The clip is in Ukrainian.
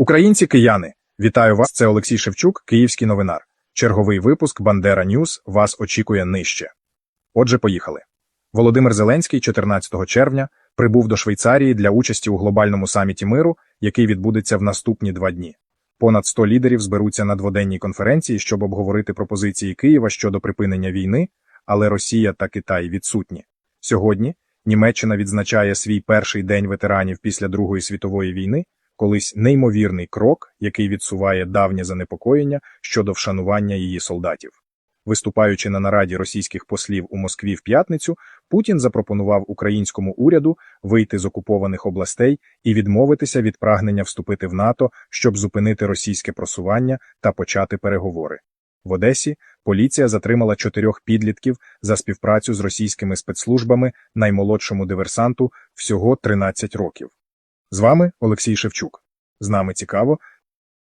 Українці кияни, вітаю вас. Це Олексій Шевчук, київський новинар. Черговий випуск Бандера Ньюс вас очікує нижче. Отже, поїхали. Володимир Зеленський 14 червня прибув до Швейцарії для участі у глобальному саміті миру, який відбудеться в наступні два дні. Понад 100 лідерів зберуться на дводенній конференції, щоб обговорити пропозиції Києва щодо припинення війни, але Росія та Китай відсутні. Сьогодні Німеччина відзначає свій перший день ветеранів після Другої світової війни, колись неймовірний крок, який відсуває давнє занепокоєння щодо вшанування її солдатів. Виступаючи на нараді російських послів у Москві в п'ятницю, Путін запропонував українському уряду вийти з окупованих областей і відмовитися від прагнення вступити в НАТО, щоб зупинити російське просування та почати переговори. В Одесі поліція затримала чотирьох підлітків за співпрацю з російськими спецслужбами наймолодшому диверсанту всього 13 років. З вами Олексій Шевчук. З нами цікаво,